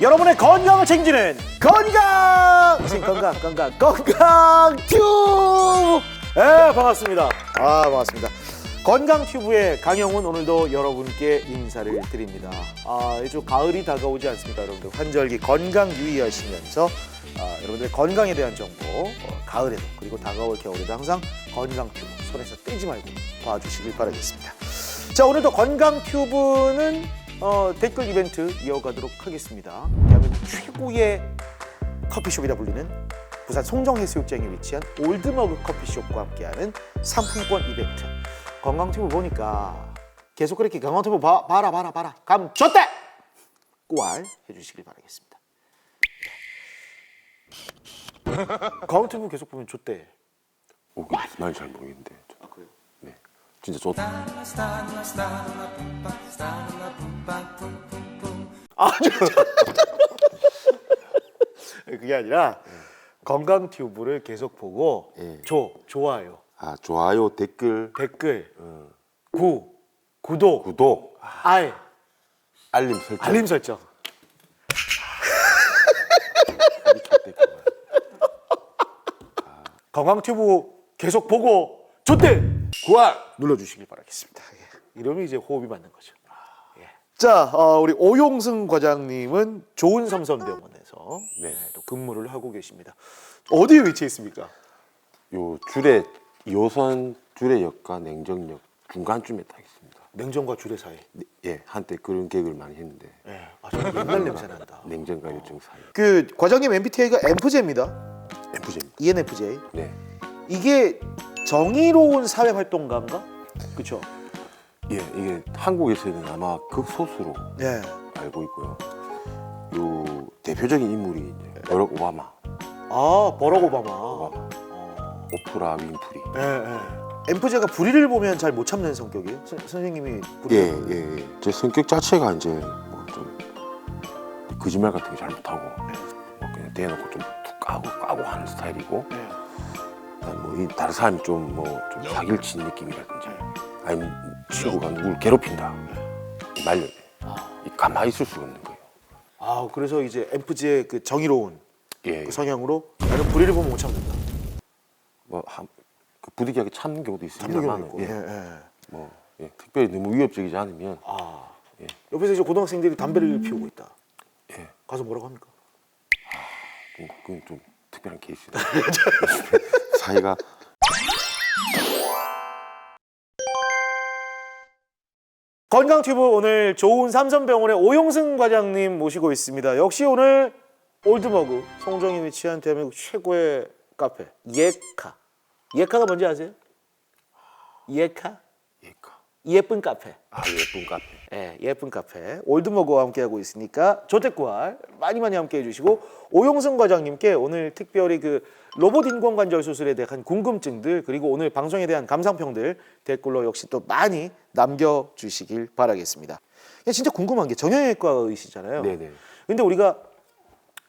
여러분의 건강을 챙기는 건강! 건강 건강 건강 튜브! 네 반갑습니다. 아 반갑습니다. 건강 튜브의 강영훈 오늘도 여러분께 인사를 드립니다. 아 이제 가을이 다가오지 않습니까 여러분들? 환절기 건강 유의하시면서 아, 여러분들의 건강에 대한 정보 어, 가을에도 그리고 다가올 겨울에도 항상 건강 튜브 손에서 떼지 말고 봐주시길 바라겠습니다. 자 오늘도 건강 튜브는 어, 댓글 이벤트 이어가도록 하겠습니다. 대한민국 최고의 커피숍이라 불리는 부산 송정해수욕장에 위치한 올드머그 커피숍과 함께하는 상품권 이벤트. 건강 튜브 보니까 계속 그렇게 건강 튜브 봐, 봐라 봐라 봐라 감 줬대 꿀 해주시길 바라겠습니다. 건강 튜브 계속 보면 줬대. 오, 그 무슨 말인지 잘 모르겠는데. 아 그래요? 네. 진짜 좋다. 아. 그게 아니라 건강 튜브를 계속 보고 예. 조 좋아요 아, 좋아요, 댓글, 댓글 구 구독 구독, 알 알림 설정. 알림 설정 좋댔구만. 건강 튜브 계속 보고 좋대 구할! 눌러주시길 바라겠습니다. 예. 이러면 이제 호흡이 맞는 거죠. 예. 자, 어, 우리 오용승 과장님은 좋은 삼성병원에서 네. 네, 또 근무를 하고 계십니다. 어디에 위치해 있습니까? 요 줄에, 2호선 줄의역과 냉정역 중간쯤에 딱 있습니다. 냉정과 주례 사이. 네, 예, 한때 그런 계획을 많이 했는데. 예. 아, 저 옛날 냄새 난다. 냉정과 요정 사이. 그 과장님 MBTI가 MFJ입니다. FJ입니다. ENFJ. 네. 이게 정의로운 사회 활동가인가? 그렇죠. 예, 이게 한국에서는 아마 극소수로 예. 알고 있고요. 요 대표적인 인물이 이제 버럭 오바마, 아, 버럭 오바마. 오바마, 어. 오프라 윈프리. 예, 예. MFJ가 불의를 보면 잘 못 참는 성격이에요. 선, 선생님이 불의. 예, 예, 예. 제 성격 자체가 이제 뭐 좀 거짓말 같은 거잘 못하고 뭐 그냥 대놓고 좀 툭 까고 까고 하는 스타일이고 예. 뭐이 다른 사람이 좀 뭐좀 사기를 친 느낌이라든지 아니면 친구가 누구를 괴롭힌다 말려 이 가만히 있을 수가 없는 거예요. 아, 그래서 이제 MFJ의 그 정의로운 예, 그 성향으로 나는 불의를 보면 못 참는다. 뭐그 부득이하게 참는 경우도 참는 경우 있습니다만 있고. 예, 예, 예. 뭐 예, 특별히 너무 위협적이지 않으면 아. 예. 옆에서 이제 고등학생들이 담배를 피우고 있다. 예, 가서 뭐라고 합니까? 뭐 그건 좀 특별한 케이스다. 사이가 건강 튜브 오늘 좋은 삼성병원의 오용승 과장님 모시고 있습니다. 역시 오늘 올드머그 송정에 위치한 대한민국 최고의 카페 예카. 예카가 뭔지 아세요? 예카? 예쁜 카페. 아 예쁜 카페. 예, 예쁜 카페 올드머그와 함께하고 있으니까 조태구알 많이 많이 함께해 주시고 오용승 과장님께 오늘 특별히 그 로봇 인공관절 수술에 대한 궁금증들 그리고 오늘 방송에 대한 감상평들 댓글로 역시 또 많이 남겨주시길 바라겠습니다. 야, 진짜 궁금한 게 정형외과 의시잖아요. 네네. 근데 우리가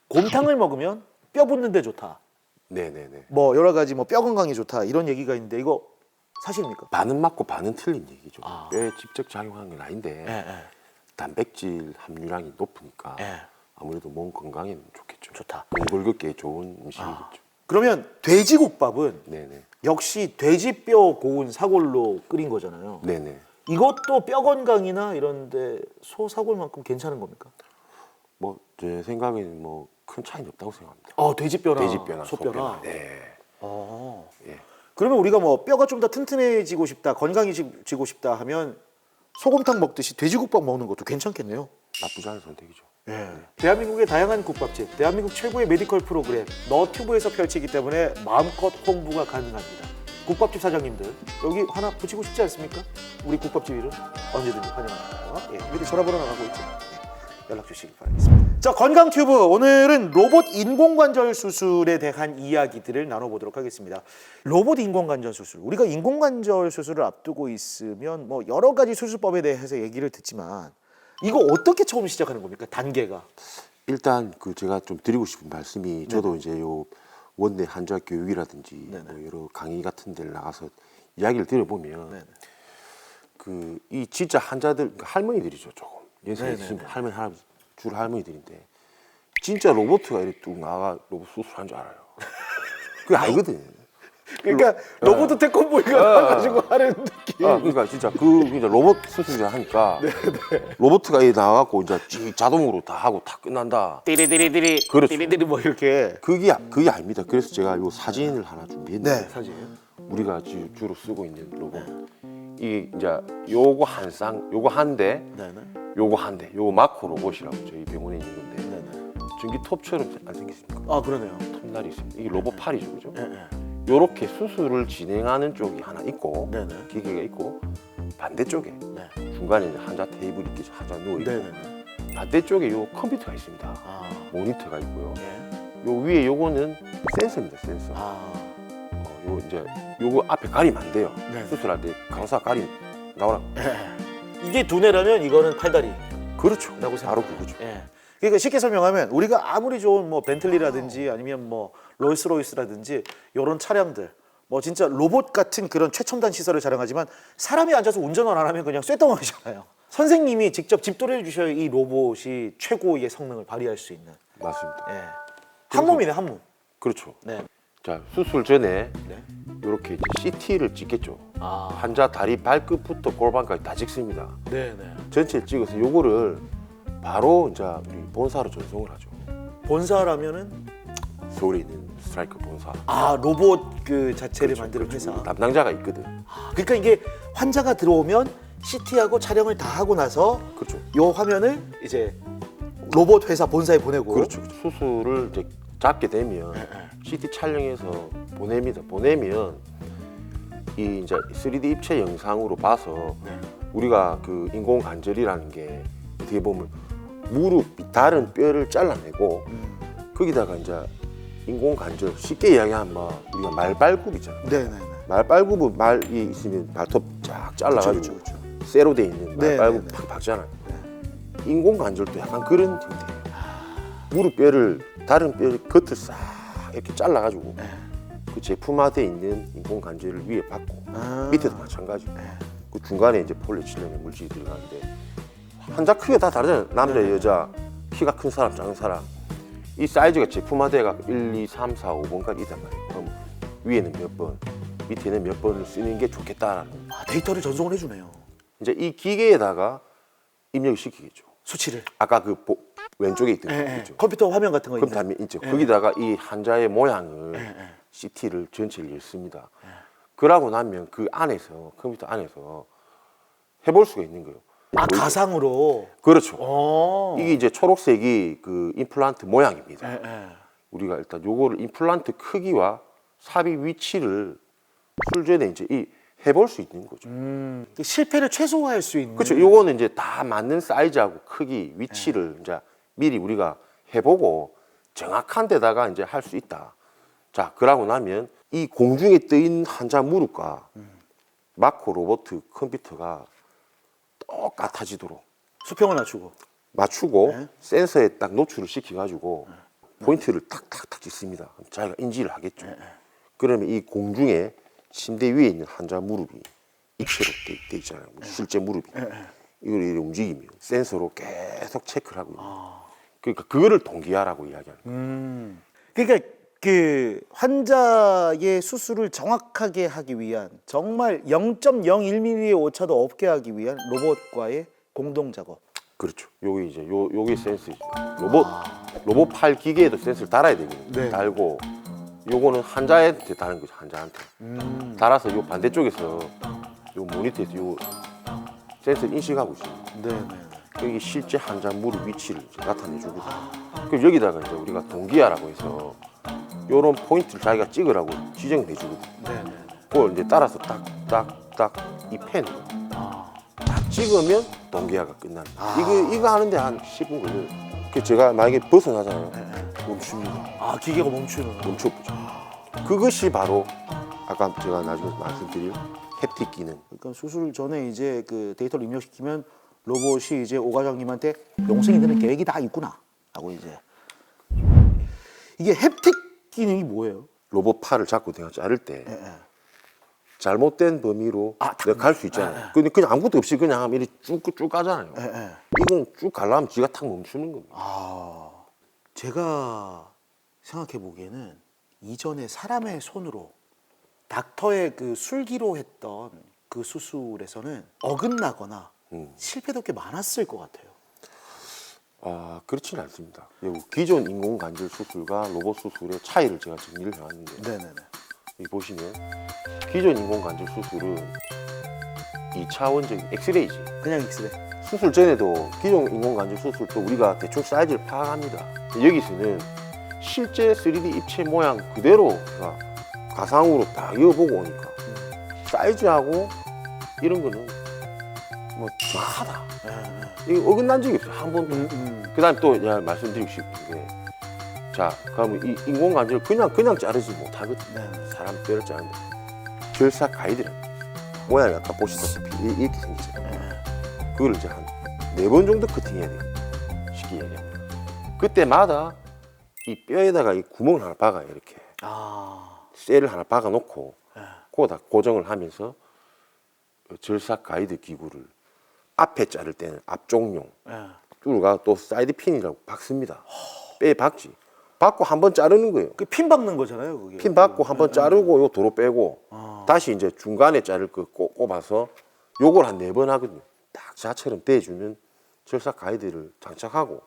곰탕을 먹으면 뼈 붙는데 좋다. 네네네. 뭐 여러 가지 뭐 뼈 건강에 좋다 이런 얘기가 있는데 이거 사실입니까? 반은 맞고 반은 틀린 얘기죠. 아. 뼈에 직접 작용하는 건 아닌데 예, 예. 단백질 함유량이 높으니까 예. 아무래도 몸 건강에는 좋겠죠. 좋다. 골골격계에 좋은 음식이겠죠. 아. 그러면 돼지국밥은 네네. 역시 돼지뼈 고운 사골로 끓인 거잖아요. 네네. 이것도 뼈 건강이나 이런데 소 사골만큼 괜찮은 겁니까? 뭐 제 생각에는 뭐 큰 차이는 없다고 생각합니다. 아 돼지뼈나, 돼지뼈나 소뼈나. 소뼈나. 네. 아. 예. 그러면 우리가 뭐 뼈가 좀 더 튼튼해지고 싶다, 건강해지고 싶다 하면 소곰탕 먹듯이 돼지국밥 먹는 것도 괜찮겠네요. 나쁘지 않은 선택이죠. 예. 대한민국의 다양한 국밥집, 대한민국 최고의 메디컬 프로그램 너튜브에서 펼치기 때문에 마음껏 홍보가 가능합니다. 국밥집 사장님들 여기 하나 붙이고 싶지 않습니까? 우리 국밥집 이름 언제든지 환영합니다. 예, 미리 전화번호 나가고 있죠. 예, 연락 주시기 바라겠습니다. 자 건강 튜브 오늘은 로봇 인공관절 수술에 대한 이야기들을 나눠보도록 하겠습니다. 로봇 인공관절 수술 우리가 인공관절 수술을 앞두고 있으면 뭐 여러 가지 수술법에 대해서 얘기를 듣지만 이거 어떻게 처음 시작하는 겁니까? 단계가. 일단 그 제가 좀 드리고 싶은 말씀이 저도 이제 요 원내 한자 교육이라든지 네네. 뭐 여러 강의 같은 데를 나가서 이야기를 들어보면. 그 이 진짜 환자들 그 할머니들이죠 조금 연세. 있으신 할머니 할아버지 줄 할머니들인데 진짜 로봇가 이렇게 뚝 나가 로봇 수술한 줄 알아요. 그게 아니거든. 그러니까 로봇 태권보이가 나와가지고 하는 느낌. 아, 그러니까 진짜 그 이제 로봇 수술을 하니까 로봇가 이 나와갖고 이제 지- 자동으로 다 하고 다 끝난다. 띠리띠리띠리. 그렇죠. 띠리띠리 뭐 이렇게. 그게 그게 아닙니다. 그래서 제가 요 사진을 하나 준비했는데 네, 사진. 우리가 지금 주로 쓰고 있는 로봇 이 이제 요거 한 쌍, 요거 한 대, 네네. 요거 한 대, 요거 마코 로봇이라고 저희 병원에 있는 건데 네네. 전기 톱처럼 안 생겼습니까? 아 그러네요. 톱날이 있습니다. 이게 로봇 팔이죠, 그죠? 네, 네. 요렇게 수술을 진행하는 쪽이 하나 있고 네네. 기계가 있고 반대쪽에 네. 중간에 이제 환자 테이블 있게 환자 누워 있고 네네네. 반대쪽에 요 컴퓨터가 있습니다. 아. 모니터가 있고요. 예. 요 위에 요거는 센서입니다, 센서. 아. 어, 요 이제 요거 앞에 가리면 안 돼요. 네. 수술할 때 간호사 가리 나오라. 예. 이게 두뇌라면 이거는 팔다리. 그렇죠. 라고 바로. 그거죠. 예. 그러니까 쉽게 설명하면 우리가 아무리 좋은 뭐 벤틀리라든지 아니면 뭐 롤스로이스라든지 이런 차량들 뭐 진짜 로봇 같은 그런 최첨단 시설을 자랑하지만 사람이 앉아서 운전을 안 하면 그냥 쇳덩어리잖아요. 선생님이 직접 집도해 주셔야 이 로봇이 최고의 성능을 발휘할 수 있는. 맞습니다. 예. 한 몸이네 한 몸. 그렇죠. 네. 자 수술 전에 네. 이렇게 이제 CT를 찍겠죠. 아. 환자 다리 발끝부터 골반까지 다 찍습니다. 네, 네. 전체를 찍어서 요거를 바로 이제 우리 본사로 전송을 하죠. 본사라면은 서울에 있는 스트라이크 본사. 아 로봇 그 자체를 그렇죠, 만드는 그렇죠. 회사. 담당자가 있거든. 그러니까 이게 환자가 들어오면 CT하고 촬영을 다 하고 나서 그렇죠. 요 화면을 이제 로봇 회사 본사에 보내고 그렇죠. 수술을 이제 잡게 되면 네, CT 촬영해서 보냅니다. 보내면 이 이제 3D 입체 영상으로 봐서 네. 우리가 그 인공 관절이라는 게 어떻게 보면 무릎 다른 뼈를 잘라내고 음. 거기다가 이제 인공 관절 쉽게 이야기하면 뭐 우리가 말발굽 있잖아요. 네네네. 말발굽은 말이 있으면 발톱 쫙 잘라가지고 그렇죠, 그렇죠, 쇠로 돼 있는 네, 말발굽 네, 네. 팍 박잖아요. 인공 관절도 약간 그런 형태예요. 무릎 뼈를 다른 뼈 겉을 싹 이렇게 잘라가지고 네. 그 제품화돼 있는 인공 관절을 위에 받고 아. 밑에도 마찬가지. 그 중간에 이제 폴리에틸렌의 물질이 들어가는데 환자 크기가 다 다르잖아요. 남자, 네. 여자, 키가 큰 사람, 작은 사람. 이 사이즈가 제품화돼가 1, 2, 3, 4, 5번까지 있단 말이에요. 그럼 위에는 몇 번, 밑에는 몇 번을 쓰는 게 좋겠다라는. 아, 데이터를 전송을 해주네요. 이제 이 기계에다가 입력을 시키겠죠. 수치를. 아까 그 보- 왼쪽에 있던 예, 거 예. 있죠. 컴퓨터 화면 같은 거 그럼 있는. 다음에 있죠. 거기다가 이 환자의 모양을 예, 예. CT를 전체를 열습니다. 그러고 나면 그 안에서 컴퓨터 안에서 해볼 수가 있는 거예요. 아 보이죠? 가상으로. 그렇죠. 어. 이게 이제 초록색이 그 임플란트 모양입니다. 예, 예. 우리가 일단 요거를 임플란트 크기와 삽입 위치를 술전에 이제 이 해볼 수 있는 거죠. 음, 그 실패를 최소화할 수 있는. 그렇죠. 요거는 이제 다 맞는 사이즈하고 크기, 위치를 이제 미리 우리가 해보고 정확한 데다가 이제 할 수 있다. 자, 그러고 나면 이 공중에 떠 있는 환자 무릎과 마코 로봇 컴퓨터가 똑같아지도록 수평을 낮추고. 맞추고 네. 센서에 딱 노출을 시켜가지고 포인트를 탁탁탁 찍습니다. 자기가 인지를 하겠죠. 네, 그러면 이 공중에 침대 위에 있는 환자 무릎이 입체로 돼, 돼 있잖아요. 네. 실제 무릎이. 이걸 이렇게 움직이면 센서로 계속 체크를 하고 있는 거예요. 그러니까 그거를 동기화라고 이야기하는 거예요. 음. 그러니까 그 환자의 수술을 정확하게 하기 위한 정말 0.01mm의 오차도 없게 하기 위한 로봇과의 공동 작업. 그렇죠. 요게 이제 요 요게 센서죠. 로봇 로봇 팔 기계에도 센서를 달아야 되거든요. 네. 달고 요거는 환자한테 다는 거죠. 환자한테. 음. 달아서 요 반대쪽에서 요 모니터에서 요 센서 인식하고 있습니다. 네, 네. 여기 실제 환자 무릎 위치를 이제 나타내주고 그럼 여기다가 이제 우리가 동기화라고 해서 요런 포인트를 자기가 찍으라고 지정해 주거든요. 네, 네. 그걸 이제 따라서 딱딱딱 이 펜으로 아. 딱 찍으면 동기화가 끝납니다. 아. 이거 이거 하는데 한 10분 걸려요. 그 제가 만약에 벗어나잖아요. 멈춥니다. 아, 기계가 멈추는. 멈춰보죠. 그것이 바로 아까 제가 나중에 말씀드릴 햅틱 기능. 그러니까 수술 전에 이제 그 데이터를 입력시키면 로봇이 이제 오 과장님한테 용생이 되는 계획이 다 있구나 하고 이제 이게 햅틱 기능이 뭐예요? 로봇 팔을 잡고 내가 자를 때 예, 예. 잘못된 범위로 아, 내가 갈 수 있잖아요. 근데 그냥 아무것도 없이 그냥 하면 이렇게 쭉쭉 가잖아요. 예, 예. 이건 쭉 가려면 지가 탁 멈추는 겁니다. 아, 제가 생각해 보기에는 이전에 사람의 손으로 닥터의 그 술기로 했던 그 수술에서는 어긋나거나 음. 실패도 꽤 많았을 것 같아요. 아 그렇지는 않습니다. 요 기존 인공 관절 수술과 로봇 수술의 차이를 제가 정리를 해왔는데 네네네. 여기 보시면 기존 인공 관절 수술은 2차원적인 엑스레이지. 그냥 엑스레이. 수술 전에도 기존 인공 관절 수술도 우리가 대충 사이즈를 파악합니다. 여기서는 실제 3D 입체 모양 그대로가 가상으로 다 이어보고 오니까 사이즈하고 이런 거는 뭐 하다. 예, 예. 이거 어긋난 적이 없어요 한 번도. 음, 음. 그다음 또 내가 말씀드리고 싶은 게, 자, 그러면 이 인공 관절 그냥 그냥 자르지 못하거든. 네네. 사람 뼈를 자르는데 절사 가이드라 모양이 아까 보시다시피 이- 이렇게 생겼잖아요. 예. 그걸 이제 한 네 번 정도 커팅해야 돼요. 쉽게 얘기하면. 그때마다 이 뼈에다가 이 구멍을 하나 박아요. 이렇게 아. 셀을 하나 박아놓고 예. 그거다 고정을 하면서 그 절사 가이드 기구를 앞에 자를 때는 앞쪽용 예. 뚜루가 또 사이드 핀이라고 박습니다. 뼈에 박지. 박고 한 번 자르는 거예요. 그핀 박는 거잖아요, 그게. 핀 박고 한 번 자르고 요 도로 빼고 아. 다시 이제 중간에 자를 거 꼽- 꼽아서 요걸 한 네 번 하거든요. 딱 자처럼 떼주는 절삭 가이드를 장착하고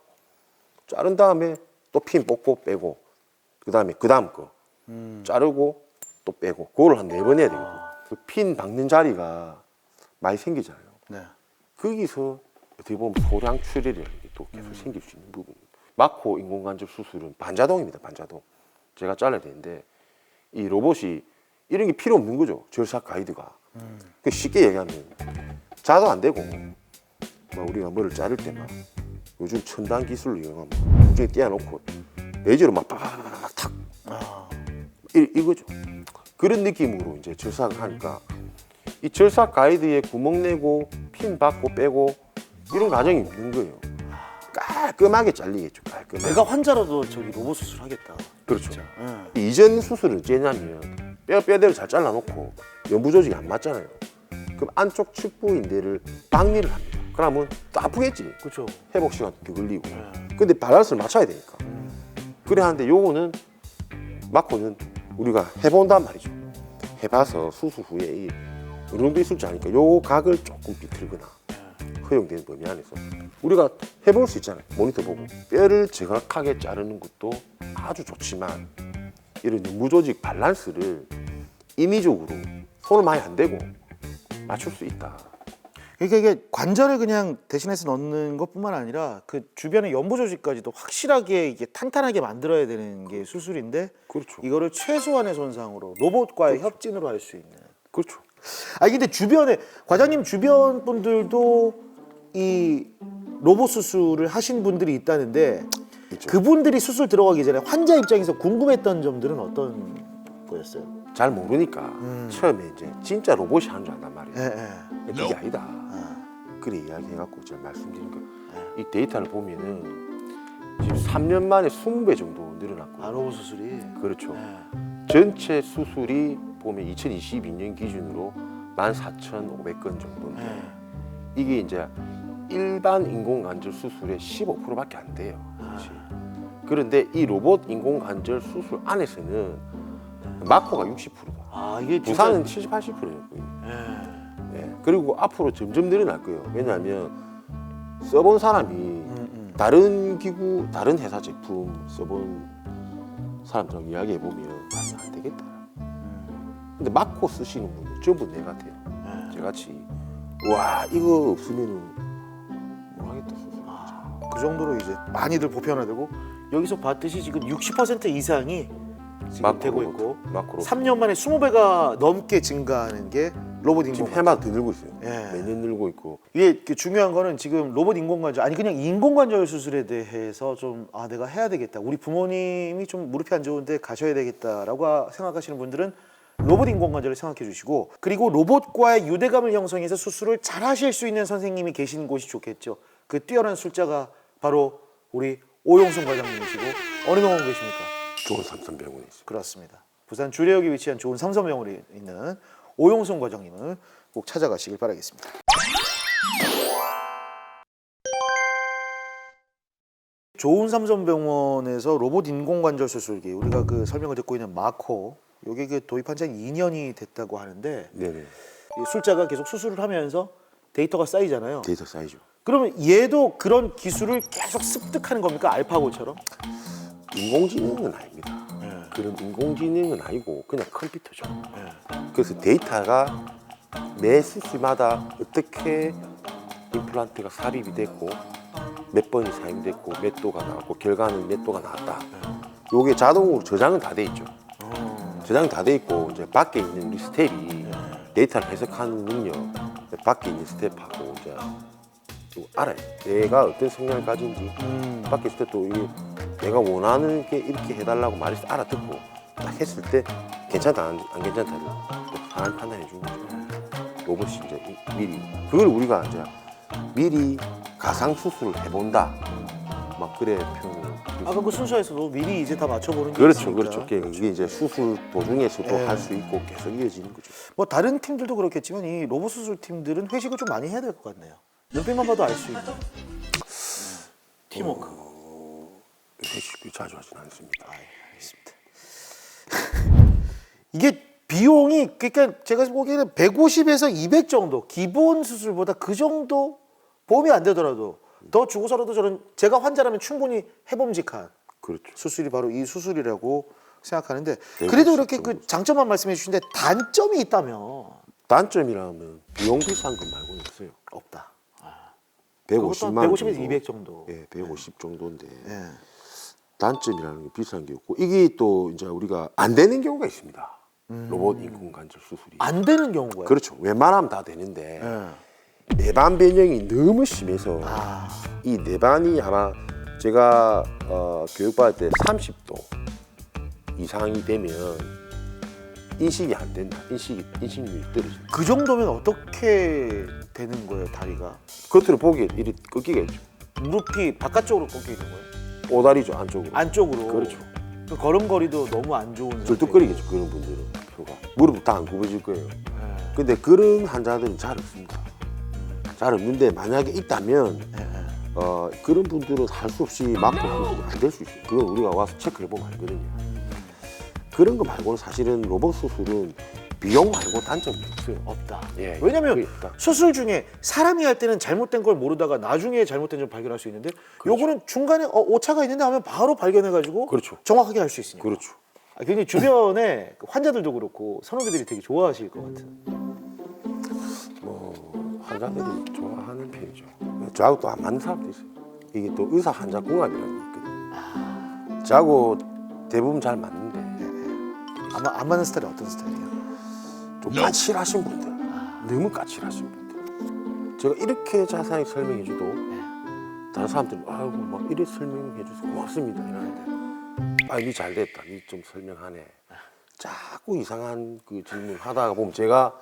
자른 다음에 또 핀 뽑고 빼고 그 다음에 그 다음 거 음. 자르고 또 빼고 그걸 한 네 번 해야 되거든요. 그 핀 박는 자리가 많이 생기잖아요. 네. 거기서 어떻게 보면 소량 출혈이라는 게 또 계속 생길 수 있는 부분. 마코 인공관절 수술은 반자동입니다. 반자동. 제가 잘라야 되는데 이 로봇이 이런 게 필요 없는 거죠. 절삭 가이드가. 그 쉽게 얘기하면 자도 안 되고 막 우리가 뭐를 자를 때 막 요즘 첨단 기술을 이용하면 공중에 띄워놓고 레이저로 막 빠바바바박 탁 아. 이, 이거죠. 그런 느낌으로 이제 절삭을 하니까 이 절삭 가이드에 구멍 내고 핀 받고 빼고 이런 과정이 있는 거예요. 깔끔하게 잘리겠죠. 깔끔하게. 내가 환자라도 저기 로봇 수술 하겠다. 그렇죠. 예. 이전 수술은 어째냐면 뼈 뼈대로 잘 잘라놓고 연부 조직이 안 맞잖아요. 그럼 안쪽 측부 인대를 박리를 합니다. 그러면 또 아프겠지. 그렇죠. 회복 시간도 더 걸리고. 예. 근데 밸런스를 맞춰야 되니까. 그래 하는데 요거는 마코는 우리가 해본단 말이죠. 해봐서 수술 후에 이 어느 정도 있을지 아니까 요 각을 조금 비틀거나 허용되는 범위 안에서 우리가 해볼 수 있잖아요. 모니터 보고 뼈를 정확하게 자르는 것도 아주 좋지만 이런 연부조직 밸런스를 인위적으로 손을 많이 안 대고 맞출 수 있다. 그러니까 이게 관절을 그냥 대신해서 넣는 것뿐만 아니라 그 주변의 연부 조직까지도 확실하게 이게 탄탄하게 만들어야 되는 게 수술인데 그렇죠. 이거를 최소한의 손상으로 로봇과의 협진으로 할 수 있는. 그렇죠. 아 근데 주변에 과장님 주변 분들도 이 로봇 수술을 하신 분들이 있다는데 있죠. 그분들이 수술 들어가기 전에 환자 입장에서 궁금했던 점들은 어떤 거였어요? 잘 모르니까 처음에 이제 진짜 로봇이 하는 줄 안단 말이에요. 예, 예. 근데 그게 아니다. 아, 그래 이야기해갖고 제가 말씀드린 거. 이 데이터를 보면은 지금 3년 만에 20배 정도 늘어났고. 아 로봇 수술이. 그렇죠. 예. 전체 수술이 보면 2022년 기준으로 14,500건 정도인데 예. 이게 이제 일반 인공관절 수술의 15%밖에 안 돼요. 그렇지. 그런데 이 로봇 인공관절 수술 안에서는 마코가 60%다. 아 이게 부산은 70, 80%였고요. 예. 네. 그리고 앞으로 점점 늘어날 거예요. 왜냐하면 써본 사람이 음, 음. 다른 기구, 다른 회사 제품 써본 사람들하고 이야기해 보면 안 되겠다. 근데 마코 쓰시는 분들 전부 내 같아요. 예. 저같이 와 이거 없으면은 뭐 하겠다 수술. 그 정도로 이제 많이들 보편화되고 여기서 봤듯이 지금 60% 이상이 지금 되고 있고 마코로 3년 만에 20배가 넘게 증가하는 게 로봇 지금 인공 해마다 더 늘고 있어요. 예. 매년 늘고 있고 이게 그 중요한 거는 지금 로봇 인공관절 아니 그냥 인공관절 수술에 대해서 좀 아 내가 해야 되겠다 우리 부모님이 좀 무릎이 안 좋은데 가셔야 되겠다라고 생각하시는 분들은 로봇 인공관절을 생각해 주시고 그리고 로봇과의 유대감을 형성해서 수술을 잘 하실 수 있는 선생님이 계신 곳이 좋겠죠 그 뛰어난 술자가 바로 우리 오용순 과장님이시고 어느 병원 계십니까? 좋은 삼성병원에 있어요. 그렇습니다. 부산 주례역에 위치한 좋은 삼성병원에 있는 오용순 과장님을 꼭 찾아가시길 바라겠습니다. 좋은 삼성병원에서 로봇 인공관절 수술기 우리가 그 설명을 듣고 있는 마코 요게 그 도입한 지 한 2년이 됐다고 하는데 네네. 이 술자가 계속 수술을 하면서 데이터가 쌓이잖아요. 데이터 사이즈. 그러면 얘도 그런 기술을 계속 습득하는 겁니까 알파고처럼? 인공지능은 아닙니다. 네. 그런 인공지능은 아니고 그냥 컴퓨터죠. 네. 그래서 데이터가 매 수술마다 어떻게 임플란트가 삽입이 됐고 몇 번이 사용됐고 몇 도가 나왔고 결과는 몇 도가 나왔다. 요게 자동으로 저장은 다 돼 있죠. 어. 저장이 다돼 있고 이제 밖에 있는 우리 스텝이 데이터를 해석하는 능력 밖에 있는 스텝하고 이제 또 알아요. 내가 어떤 성향을 가진지 음. 밖에 있을 때 또 이게 내가 원하는 게 이렇게 해달라고 말해서 알아듣고 딱 했을 때 괜찮다 안, 안 괜찮다를 또 사람 판단해 주는 거죠. 로봇이 이제 이- 미리 그걸 우리가 이제 미리 가상 수술을 해본다. 막 그래 표현을. 아까 그 순서에서도 미리 이제 다 맞춰보는 게 그렇죠, 있으니까. 그렇죠. 그게 이게 이제 수술 도중에서도 예. 할수 있고 계속 이어지는 거죠. 뭐 다른 팀들도 그렇겠지만 이 로봇 수술 팀들은 회식을 좀 많이 해야 될 것 같네요. 눈빛만 봐도 알 수 있는 팀워크. 회식이 자주 하진 않습니다. 이게 비용이 그러니까 제가 보기에는 150에서 200 정도 기본 수술보다 그 정도 보험이 안 되더라도 더 주고서라도 저는 제가 환자라면 충분히 해봄직한 그렇죠. 수술이 바로 이 수술이라고 생각하는데 네, 그래도 그렇죠. 이렇게 그 장점만 말씀해 주시는데 단점이 있다면 단점이라면 비용 비싼 것 말고는 없어요. 없다. 150만 원 150에서 정도. 200 정도. 예, 150 정도인데 예. 단점이라는 게 비싼 게 없고 이게 또 이제 우리가 안 되는 경우가 있습니다. 음. 로봇 인공 관절 수술이. 안 되는 경우가 그렇죠. 웬만하면 다 되는데 예. 내반 변형이 너무 심해서 아, 이 내반이 아마 제가 어, 교육받을 때 30도 이상이 되면 인식이 안 된다. 인식이 인식률이 떨어진다. 그 정도면 어떻게 되는 거예요, 다리가? 겉으로 보기에 이리 꺾이겠죠. 무릎이 바깥쪽으로 꺾여 있는 거예요? 오다리죠 안쪽으로. 안쪽으로. 그렇죠. 그 걸음걸이도 너무 안 좋은. 절뚝거리겠죠 그런 분들은 표가 무릎 다 안 굽어질 거예요. 상태. 근데 그런 환자들은 잘 없습니다. 잘 없는데 만약에 있다면 예, 예, 예. 어, 그런 분들은 할 수 없이 막고 안될 수 있어요. 그건 우리가 와서 체크해 보면 알거든요. 그런 거 말고는 사실은 로봇 수술은 비용 말고 단점이 없어요. 없다. 예, 왜냐면 그게 없다. 수술 중에 사람이 할 때는 잘못된 걸 모르다가 나중에 잘못된 점 발견할 수 있는데 요거는 중간에 어, 오차가 있는데 하면 바로 발견해가지고 그렇죠. 정확하게 할 수 있으니까. 그렇죠. 아, 굉장히 주변에 그 환자들도 그렇고 선후배들이 되게 좋아하실 것 같은. 뭐 환자들이 좋아하는 편이죠. 저하고 또 안 맞는 사람도 있어요. 이게 또 의사 환자 궁합이라는 게 있거든요. 저하고 대부분 잘 맞는데 아마 안 맞는 스타일이 어떤 스타일이에요? 좀 까칠하신 분들, 너무 까칠하신 분들. 제가 이렇게 자세하게 설명해줘도 다른 사람들은 아이고 막 이래 설명해줘서 고맙습니다 이러는데 아, 니잘 됐다, 니좀 설명하네. 자꾸 이상한 그 질문 하다가 보면 제가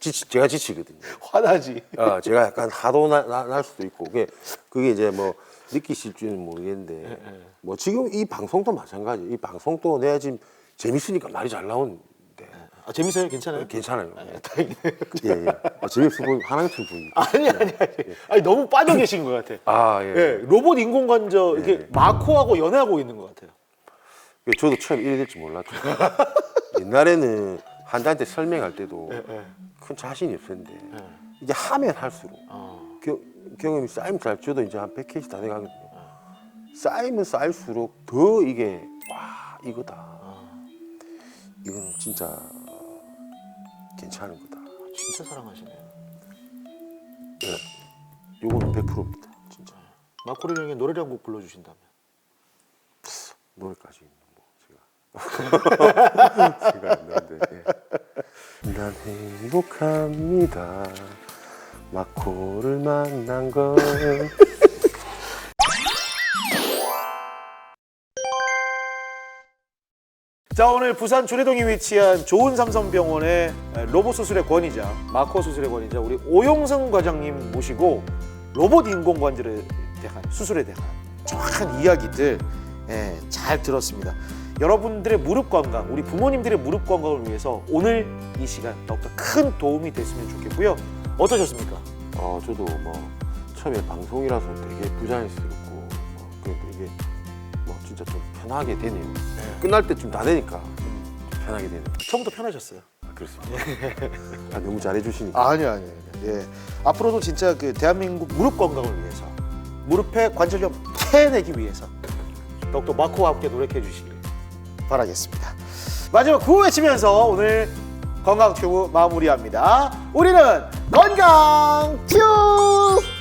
지치, 제가 지치거든요. 화나지. 아, 제가 약간 하도 나, 나- 날 수도 있고 그게 그게 이제 뭐 느끼실지는 모르겠는데 뭐 지금 이 방송도 마찬가지. 이 방송도 내가 지금 재밌으니까 말이 잘 나오는데 아, 재밌어요? 괜찮아요? 괜찮아요. 다행이네. 예, 예. 어, 재밌어 보이고 하나같은 분이. 아니 아니 아니. 아니 너무 빠져 계신 것 같아. 아, 예. 예, 로봇 인공관절 이렇게 네. 마코하고 연애하고 있는 것 같아요. 저도 처음 이래 될지 몰랐죠. 옛날에는 환자한테 설명할 때도 예. 큰 자신이 없었는데 이제 하면 할수록 어. 겨- 경험이 쌓이면 쌓일 저도 이제 한 100회씩 다 돼가거든요. 쌓이면 쌓일수록 더 이게 와 이거다. 이거는 진짜 괜찮은 거다. 진짜 사랑하시네요. 예. 요거는 100%입니다. 진짜 마코를 형의 노래를 한 곡 불러주신다면. 노래까지 뭐 제가 안 나는데. 예. 난 행복합니다. 마코를 만난 걸. 자 오늘 부산 주례동에 위치한 좋은 삼성병원의 로봇 수술의 권위자 마코 수술의 권위자 우리 오용성 과장님 모시고 로봇 인공관절에 대한 수술에 대한 정확한 이야기들 예, 잘 들었습니다. 여러분들의 무릎 건강, 우리 부모님들의 무릎 건강을 위해서 오늘 이 시간 더욱더 큰 도움이 됐으면 좋겠고요. 어떠셨습니까? 어 저도 뭐 처음에 방송이라서 되게 부자연스럽고 뭐 그러니까 이게 뭐 진짜 좀 편하게 되네요. 끝날 때쯤 다 되니까 좀 편하게 되네요. 처음부터 편하셨어요. 아, 그렇습니다. 아, 너무 잘해주시니까. 아니요, 아니요. 아니요. 예. 앞으로도 진짜 그 대한민국 무릎 건강을 위해서 무릎의 관절염 캐내기 위해서 더욱더 마코와 함께 노력해 주시길 바라겠습니다. 마지막 구호 외치면서 오늘 건강 튜브 마무리합니다. 우리는 건강 튜브!